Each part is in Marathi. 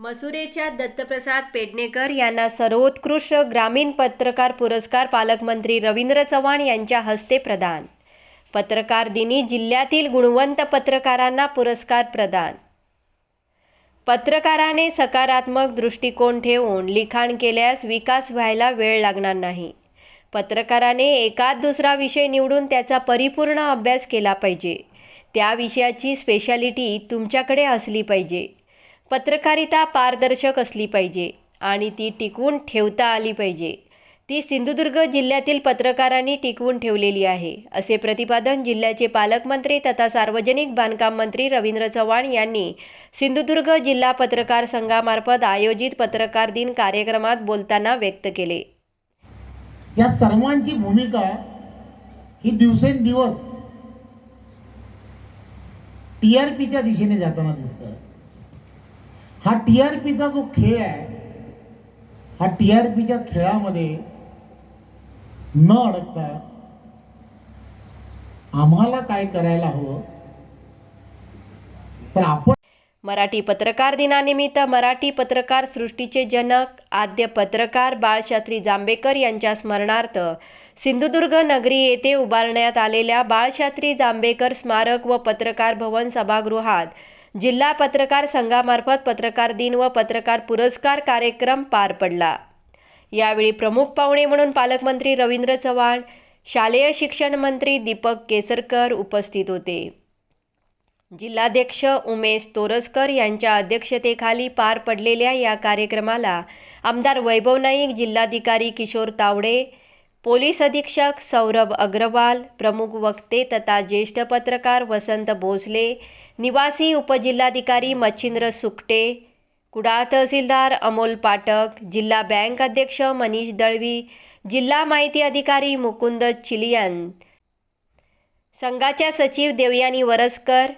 मसुरेच्या दत्तप्रसाद पेडणेकर यांना सर्वोत्कृष्ट ग्रामीण पत्रकार पुरस्कार पालकमंत्री रवींद्र चव्हाण यांच्या हस्ते प्रदान. पत्रकार दिनी जिल्ह्यातील गुणवंत पत्रकारांना पुरस्कार प्रदान. पत्रकाराने सकारात्मक दृष्टिकोन ठेवून लिखाण केल्यास विकास व्हायला वेळ लागणार नाही. पत्रकाराने एकात दुसरा विषय निवडून त्याचा परिपूर्ण अभ्यास केला पाहिजे. त्या विषयाची स्पेशालिटी तुमच्याकडे असली पाहिजे. पत्रकारिता पारदर्शक असली पाहिजे आणि ती टिकवून ठेवता आली पाहिजे. ती सिंधुदुर्ग जिल्ह्यातील पत्रकारांनी टिकवून ठेवलेली आहे असे प्रतिपादन जिल्ह्याचे पालकमंत्री तथा सार्वजनिक बांधकाम मंत्री रवींद्र चव्हाण यांनी सिंधुदुर्ग जिल्हा पत्रकार संघामार्फत आयोजित पत्रकार दिन कार्यक्रमात बोलताना व्यक्त केले. या सर्वांची भूमिका ही दिवसेंदिवस टी आर पीच्या दिशेने जाताना दिसतं हा टी आर पीचा जो खेळ आहे हा टी आर पीच्या खेळामध्ये न अडकता आम्हाला काय करायला हवं? तर आपण मराठी पत्रकार दिनानिमित्त मराठी पत्रकार सृष्टीचे जनक आद्य पत्रकार बाळशास्त्री जांभेकर यांच्या स्मरणार्थ सिंधुदुर्ग नगरी येथे उभारण्यात आलेल्या बाळशास्त्री जांभेकर स्मारक व पत्रकार भवन सभागृहात जिल्हा पत्रकार संघामार्फत पत्रकार दिन व पत्रकार पुरस्कार कार्यक्रम पार पडला. यावेळी प्रमुख पाहुणे म्हणून पालकमंत्री रवींद्र चव्हाण शालेय शिक्षण मंत्री दीपक केसरकर उपस्थित होते. जिल्हाध्यक्ष उमेश तोरसकर यांच्या अध्यक्षतेखाली पार पडलेल्या या कार्यक्रमाला आमदार वैभव नाईक जिल्हाधिकारी किशोर तावडे पोलीस अधीक्षक सौरभ अग्रवाल प्रमुख वक्ते तथा ज्येष्ठ पत्रकार वसंत भोसले निवासी उपजिल्हाधिकारी मच्छिंद्र सुकटे कुडाळ तहसीलदार अमोल पाठक जिल्हा बँक अध्यक्ष मनीष दळवी जिल्हा माहिती अधिकारी मुकुंद चिलियन. संघाच्या सचिव देवयानी वरसकर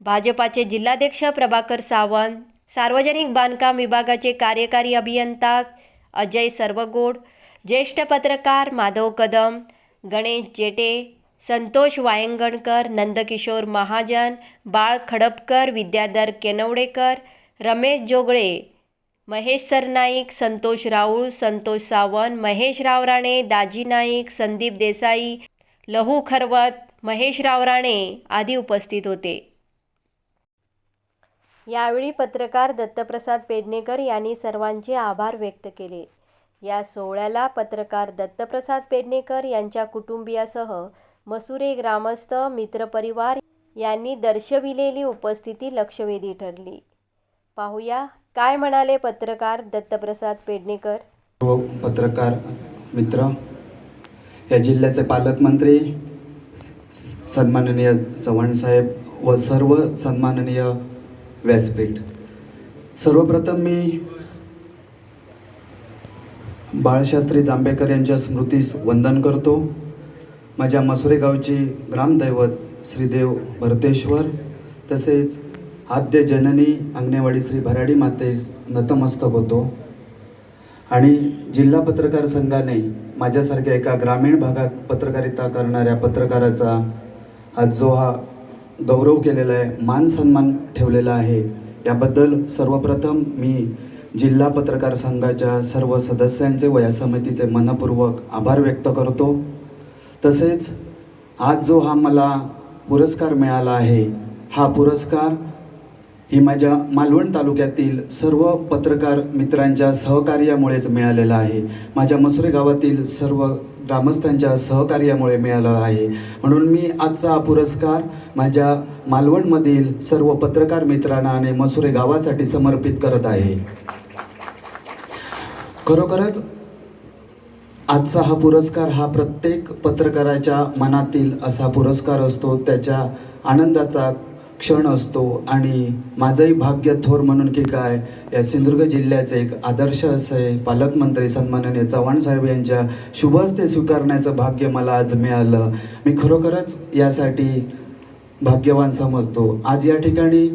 भाजपाचे जिल्हाध्यक्ष प्रभाकर सावंत सार्वजनिक बांधकाम विभागाचे कार्यकारी अभियंता अजय सर्वगोड ज्येष्ठ पत्रकार माधव कदम गणेश जेटे संतोष वायंगणकर नंदकिशोर महाजन बाळ खडपकर विद्याधर केनवडेकर रमेश जोगळे महेश सरनाईक संतोष राऊळ संतोष सावंत महेश रावराणे दाजी नाईक संदीप देसाई लहू खरवत महेश रावराणे आदी उपस्थित होते. यावेळी पत्रकार दत्तप्रसाद पेडणेकर यांनी सर्वांचे आभार व्यक्त केले. या सोहळ्याला पत्रकार दत्तप्रसाद पेडणेकर यांच्या कुटुंबियासह मसुरे ग्रामस्थ मित्रपरिवार यांनी दर्शविलेली उपस्थिती लक्षवेधी ठरली. पाहूया काय म्हणाले पत्रकार दत्तप्रसाद पेडणेकर? हो, पत्रकार मित्र या जिल्ह्याचे पालकमंत्री सन्माननीय चव्हाण साहेब व सर्व सन्माननीय व्यासपीठ. सर्वप्रथम मी बाळशास्त्री जांभेकर यांच्या स्मृतीस वंदन करतो. माझ्या मसुरे गावची ग्रामदैवत श्रीदेव भरतेश्वर तसेच आद्य जननी अंगणेवाडी श्री भराडी मातेस नतमस्तक होतो. आणि जिल्हा पत्रकार संघाने माझ्यासारख्या एका ग्रामीण भागात पत्रकारिता करणाऱ्या पत्रकाराचा आज जो हा गौरव केलेला आहे मान सन्मान ठेवलेला आहे याबद्दल सर्वप्रथम मी जिल्हा पत्रकार संघाच्या सर्व सदस्यांचे व या समितीचे मनपूर्वक आभार व्यक्त करतो. तसेच आज जो हा मला पुरस्कार मिळाला आहे हा पुरस्कार ही माझ्या मालवण तालुक्यातील सर्व पत्रकार मित्रांच्या सहकार्यामुळेच मिळालेला आहे. माझ्या मसुरे गावातील सर्व ग्रामस्थांच्या सहकार्यामुळे मिळाला आहे. म्हणून मी आजचा हा पुरस्कार माझ्या मालवणमधील सर्व पत्रकार मित्रांना आणि मसुरे गावासाठी समर्पित करत आहे. खरोखरच आजचा हा पुरस्कार हा प्रत्येक पत्रकाराच्या मनातील असा पुरस्कार असतो त्याच्या आनंदाचा क्षण असतो आणि माझंही भाग्य थोर म्हणून की काय या सिंधुदुर्ग जिल्ह्याचे एक आदर्श असे पालकमंत्री सन्माननीय चव्हाण साहेब यांच्या शुभ हस्ते स्वीकारण्याचं भाग्य मला आज मिळालं. मी खरोखरच यासाठी भाग्यवान समजतो. आज या ठिकाणी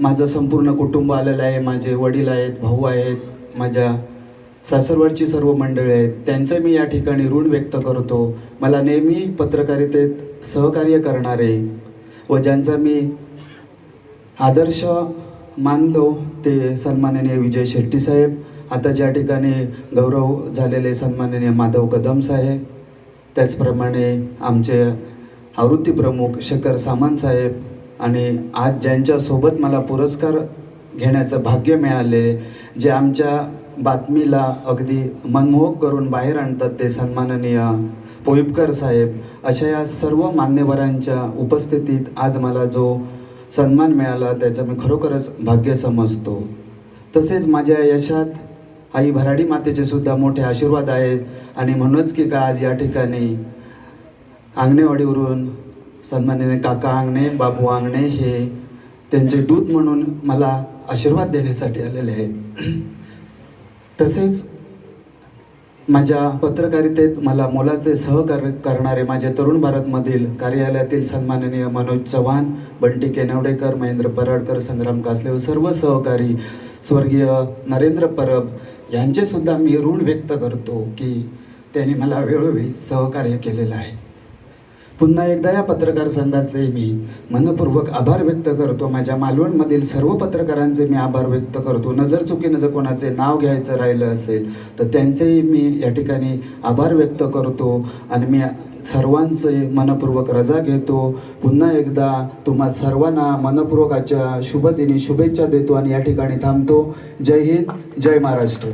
माझं संपूर्ण कुटुंब आलेलं आहे माझे वडील आहेत भाऊ आहेत माझ्या सासरवडची सर्व मंडळी आहेत. त्यांचं मी या ठिकाणी ऋण व्यक्त करतो. मला नेहमी पत्रकारितेत सहकार्य करणारे व ज्यांचा मी आदर्श मानलो ते सन्माननीय विजय शेट्टी साहेब. आता ज्या ठिकाणी गौरव झालेले सन्माननीय माधव कदम साहेब. त्याचप्रमाणे आमचे आवृत्ती प्रमुख शेखर सामंत साहेब आणि आज ज्यांच्यासोबत मला पुरस्कार घेण्याचं भाग्य मिळाले जे आमच्या बातमीला अगदी मनमोहक करून बाहेर आणतात ते सन्माननीय पोईपकर साहेब. अशा या सर्व मान्यवरांच्या उपस्थितीत आज मला जो सन्मान मिळाला त्याचं मी खरोखरच भाग्य समजतो. तसेच माझ्या यशात आई भराडी मातेचे सुद्धा मोठे आशीर्वाद आहेत आणि म्हणूनच की का आज या ठिकाणी आंगणेवाडीवरून सन्माननीय काका आंगणे बाबू आंगणे हे त्यांचे दूत म्हणून मला आशीर्वाद देण्यासाठी आलेले आहेत. तसेच माझ्या पत्रकारितेत मला मोलाचे सहकार्य करणारे माझे तरुण भारतमधील कार्यालयातील सन्माननीय मनोज चव्हाण बंटी केनवडेकर महेंद्र पराडकर संग्राम कासले व सर्व सहकारी स्वर्गीय नरेंद्र परब यांचेसुद्धा मी ऋण व्यक्त करतो की त्यांनी मला वेळोवेळी सहकार्य केलेलं आहे. पुन्हा एकदा या पत्रकार संघाचे मी मनपूर्वक आभार व्यक्त करतो. माझ्या मालवणमधील सर्व पत्रकारांचे मी आभार व्यक्त करतो. नजर चुकीनं जर कोणाचे नाव घ्यायचं राहिलं असेल तर त्यांचेही मी या ठिकाणी आभार व्यक्त करतो आणि मी सर्वांचे मनपूर्वक रजा घेतो. पुन्हा एकदा तुम्हा सर्वांना मनपूर्वकाच्या शुभदिनी शुभेच्छा देतो आणि या ठिकाणी थांबतो. जय हिंद जय महाराष्ट्र.